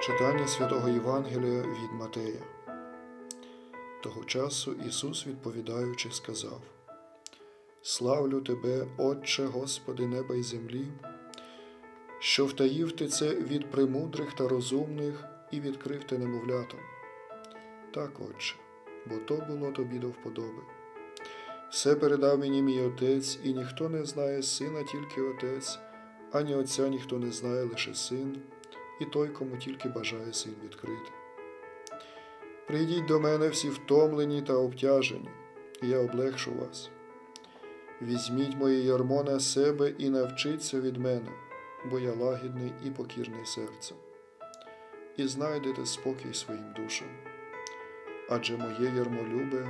Читання святого Євангелія від Матея. Того часу Ісус, відповідаючи, сказав: Славлю Тебе, Отче, Господи неба й землі, що втаїв ти це від премудрих та розумних і відкрив ти немовлятам. Так, Отче, бо то було тобі до вподоби. Все передав мені мій Отець, і ніхто не знає сина, тільки Отець, ані Отця ніхто не знає, лише син і той, кому тільки бажає син відкрити. Прийдіть до мене всі втомлені та обтяжені, і я облегшу вас. Візьміть моє ярмо на себе і навчіться від мене, бо я лагідний і покірний серцем, і знайдете спокій своїм душам, адже моє ярмо любе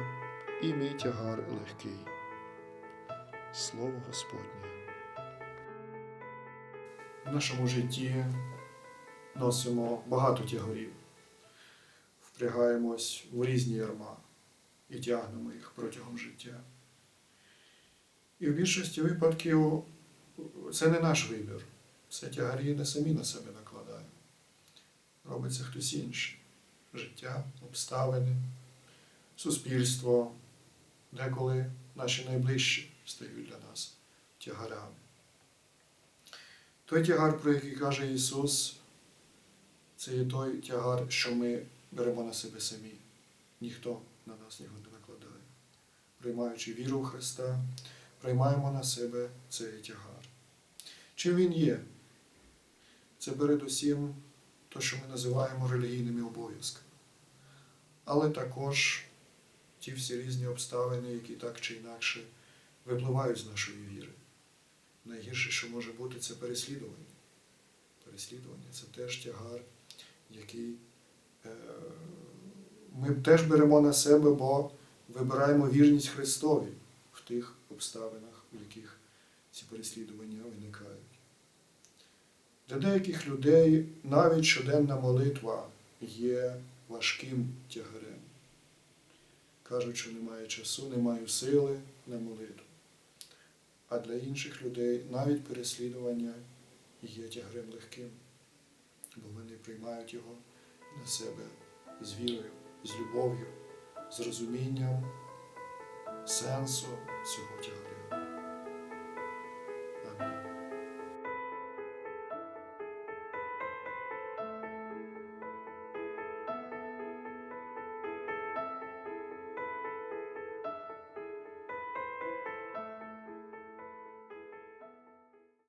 і мій тягар легкий. Слово Господнє. В нашому житті носимо багато тягарів, впрягаємось в різні ярма і тягнемо їх протягом життя. І в більшості випадків це не наш вибір. Це тягарі не самі на себе накладаємо. Робиться хтось інший. Життя, обставини, суспільство, деколи наші найближчі стають для нас тягарами. Той тягар, про який каже Ісус, це є той тягар, що ми беремо на себе самі. Ніхто на нас його не накладає. Приймаючи віру в Христа, приймаємо на себе цей тягар. Чим він є? Це передусім те, що ми називаємо релігійними обов'язками. Але також ті всі різні обставини, які так чи інакше випливають з нашої віри. Найгірше, що може бути, це переслідування. Переслідування це теж тягар, який е, ми теж беремо на себе, бо вибираємо вірність Христові в тих обставинах, в яких ці переслідування виникають. Для деяких людей навіть щоденна молитва є важким тягарем. Кажуть, що немає часу, немає сили на молитву. А для інших людей навіть переслідування є тягарем легким, бо вони приймають його на себе з вірою, з любов'ю, з розумінням сенсу цього тягаря.